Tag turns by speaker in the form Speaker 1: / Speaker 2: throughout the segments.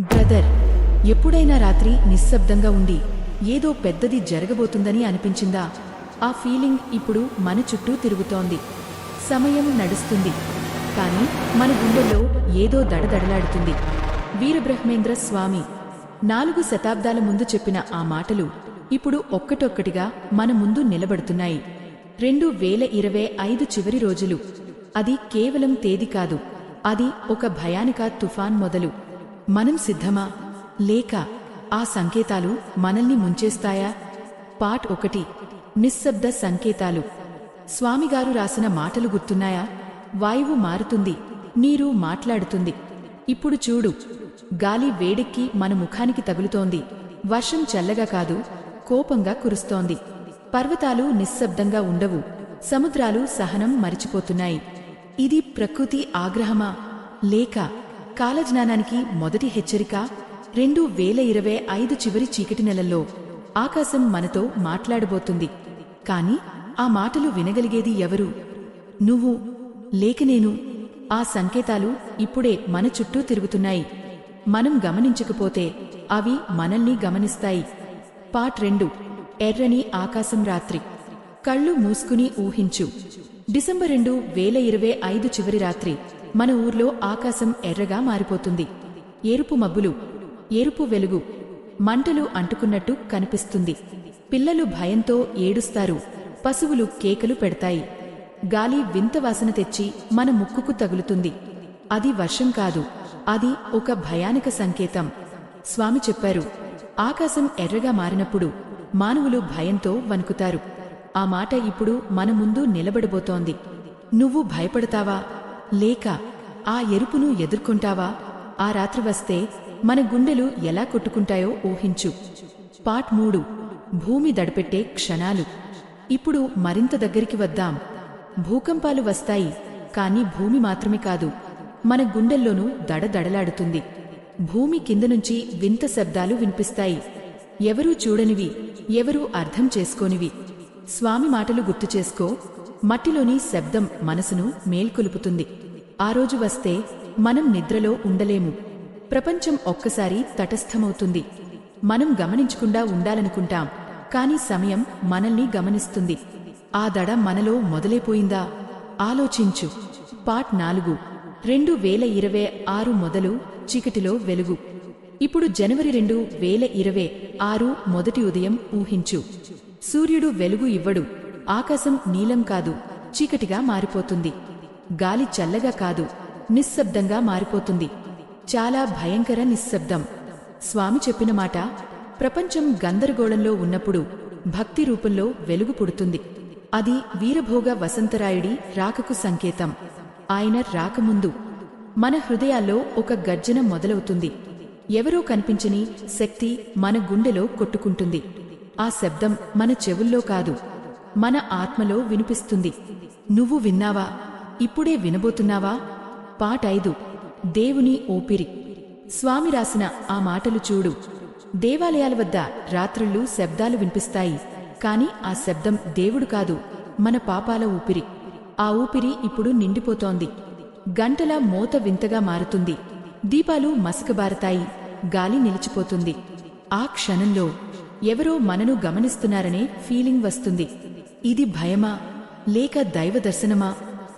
Speaker 1: Brother ఎప్పుడైనా రాత్రి నిశ్శబ్దంగా ఉండి ఏదో పెద్దది జరగబోతుందని అనిపించిందా? ఆ ఫీలింగ్ ఇప్పుడు మన చుట్టూ తిరుగుతోంది. సమయం నడుస్తుంది. కానీ మన గుండెల్లో ఏదో దడదడలాడుతుంది. వీరబ్రహ్మేంద్ర స్వామి నాలుగు శతాబ్దాల ముందు చెప్పిన ఆ మాటలు ఇప్పుడు ఒక్కటొక్కటిగా మన ముందు నిలబడుతున్నాయి. రెండు వేల ఇరవై ఐదు చివరి రోజులు. అది కేవలం తేదీ కాదు. అది ఒక భయానిక తుఫాన్ మొదలు. మనం సిద్ధమా? లేక ఆ సంకేతాలు మనల్ని ముంచేస్తాయా? పార్ట్ ఒకటి. నిశ్శబ్ద సంకేతాలు. స్వామిగారు రాసిన మాటలు గుర్తున్నాయా? వాయువు మారుతుంది నీరు మాట్లాడుతుంది. ఇప్పుడు చూడు. గాలి వేడెక్కి మన ముఖానికి తగులుతోంది. వర్షం చల్లగా కాదు కోపంగా కురుస్తోంది. పర్వతాలు నిశ్శబ్దంగా ఉండవు సముద్రాలు సహనం మరిచిపోతున్నాయి. ఇది ప్రకృతి ఆగ్రహమా? లేక కాలజ్ఞానానికి మొదటి హెచ్చరిక రెండు వేల ఇరవై ఐదు చివరి చీకటి నెలల్లో ఆకాశం మనతో మాట్లాడబోతుంది. కాని ఆ మాటలు వినగలిగేది ఎవరు? నువ్వు లేక నేను. ఆ సంకేతాలు ఇప్పుడే మన చుట్టూ తిరుగుతున్నాయి. మనం గమనించకపోతే అవి మనల్ని గమనిస్తాయి. పార్ట్ రెండు ఎర్రని ఆకాశం రాత్రి. కళ్ళు మూసుకుని ఊహించు. డిసెంబర్ రెండు వేల ఇరవై ఐదు చివరి రాత్రి. మన ఊర్లో ఆకాశం ఎర్రగా మారిపోతుంది. ఎరుపు మబ్బులు ఎరుపు వెలుగు మంటలు అంటుకున్నట్టు కనిపిస్తుంది. పిల్లలు భయంతో ఏడుస్తారు. పశువులు కేకలు పెడతాయి. గాలి వింత వాసన తెచ్చి మన ముక్కుకు తగులుతుంది. అది వర్షం కాదు. అది ఒక భయానక సంకేతం. స్వామి చెప్పారు ఆకాశం ఎర్రగా మారినప్పుడు మానవులు భయంతో వణుకుతారు. ఆ మాట ఇప్పుడు మన ముందు నిలబడబోతోంది. నువ్వు భయపడతావా? లేక ఆ ఎరుపును ఎదుర్కొంటావా? ఆ రాత్రి వస్తే మన గుండెలు ఎలా కొట్టుకుంటాయో ఊహించు. పార్ట్ మూడు. భూమి దడపెట్టే క్షణాలు. ఇప్పుడు మరింత దగ్గరికి వద్దాం. భూకంపాలు వస్తాయి కాని భూమి మాత్రమే కాదు. మన గుండెల్లోనూ దడదడలాడుతుంది భూమి కింద నుంచి వింత శబ్దాలు వినిపిస్తాయి. ఎవరూ చూడనివి ఎవరూ అర్థం చేసుకోనివి. స్వామి మాటలు గుర్తు చేసుకో. మట్టిలోని శబ్దం మనసును మేల్కొలుపుతుంది. ఆ రోజు వస్తే మనం నిద్రలో ఉండలేము. ప్రపంచం ఒక్కసారి తటస్థమవుతుంది. మనం గమనించకుండా ఉండాలనుకుంటాం. కాని సమయం మనల్ని గమనిస్తుంది. ఆ దడ మనలో మొదలైపోయిందా? ఆలోచించు. పార్ట్ నాలుగు. రెండు వేల ఇరవై ఆరు మొదలు చీకటిలో వెలుగు. ఇప్పుడు జనవరి రెండు వేల ఇరవై ఆరు మొదటి ఉదయం ఊహించు. సూర్యుడు వెలుగు ఇవ్వడు. ఆకాశం నీలం కాదు. చీకటిగా మారిపోతుంది. గాలి చల్లగా కాదు. నిశ్శబ్దంగా మారిపోతుంది. చాలా భయంకర నిశ్శబ్దం. స్వామి చెప్పిన మాట ప్రపంచం గందరగోళంలో ఉన్నప్పుడు భక్తి రూపంలో వెలుగు పుడుతుంది. అది వీరభోగ వసంతరాయుడి రాకకు సంకేతం. ఆయన రాకముందు మన హృదయాల్లో ఒక గర్జన మొదలవుతుంది. ఎవరో కనిపించని శక్తి మన గుండెలో కొట్టుకుంటుంది. ఆ శబ్దం మన చెవుల్లో కాదు మన ఆత్మలో వినిపిస్తుంది. నువ్వు విన్నావా? ఇప్పుడే వినబోతున్నావా? పాటైదు దేవుని ఊపిరి. స్వామి రాసిన ఆ మాటలు చూడు. దేవాలయాల వద్ద రాత్రుళ్ళు శబ్దాలు వినిపిస్తాయి. కాని ఆ శబ్దం దేవుడు కాదు మన పాపాల ఊపిరి. ఆ ఊపిరి ఇప్పుడు నిండిపోతోంది. గంటల మోత వింతగా మారుతుంది. దీపాలు మసకబారతాయి. గాలి నిలిచిపోతుంది. ఆ క్షణంలో ఎవరో మనను గమనిస్తున్నారనే ఫీలింగ్ వస్తుంది. ఇది భయమా? లేక దైవ దర్శనమా?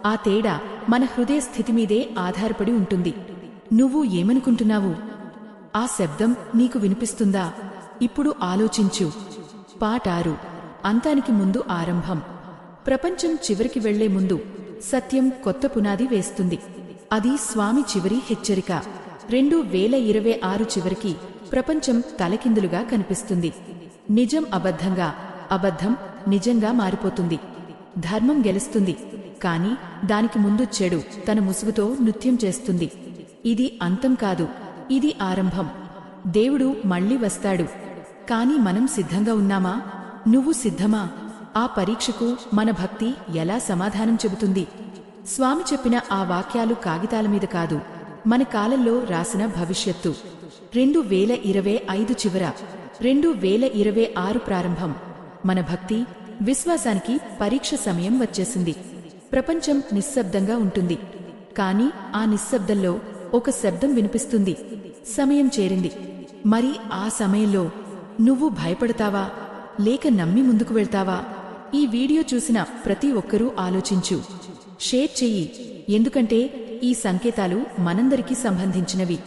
Speaker 1: ఆ తేడా మన హృదయ స్థితి మీదే ఆధారపడి ఉంటుంది. నువ్వు ఏమనుకుంటున్నావు? ఆ శబ్దం నీకు వినిపిస్తుందా? ఇప్పుడు ఆలోచించు. పాటారు అంతానికి ముందు ఆరంభం. ప్రపంచం చివరికి వెళ్ళే ముందు సత్యం కొత్త పునాది వేస్తుంది. అది స్వామి చివరి హెచ్చరిక. రెండు వేల ఇరవై ఆరు చివరికి ప్రపంచం తలకిందులుగా కనిపిస్తుంది. నిజం అబద్ధంగా అబద్ధం నిజంగా మారిపోతుంది. ధర్మం గెలుస్తుంది. కాని దానికి ముందు చెడు తన ముసుగుతో నృత్యం చేస్తుంది. ఇది అంతం కాదు ఇది ఆరంభం. దేవుడు మళ్ళీ వస్తాడు. కాని మనం సిద్ధంగా ఉన్నామా? నువ్వు సిద్ధమా? ఆ పరీక్షకు మన భక్తి ఎలా సమాధానం చెబుతుంది? స్వామి చెప్పిన ఆ వాక్యాలు కాగితాల మీద కాదు మన కాలంలో రాసిన భవిష్యత్తు. రెండు వేల ఇరవై ఐదు చివర రెండు వేల ఇరవై ఆరు ప్రారంభం. మన భక్తి విశ్వాసానికి పరీక్ష సమయం వచ్చేసింది. ప్రపంచం నిశ్శబ్దంగా ఉంటుంది. కానీ ఆ నిశ్శబ్దంలో ఒక శబ్దం వినిపిస్తుంది. సమయం చేరింది. మరి ఆ సమయంలో నువ్వు భయపడతావా? లేక నమ్మి ముందుకు వెళ్తావా? ఈ వీడియో చూసిన ప్రతి ఒక్కరూ ఆలోచించు. షేర్ చెయ్యి. ఎందుకంటే ఈ సంకేతాలు మనందరికీ సంబంధించినవి.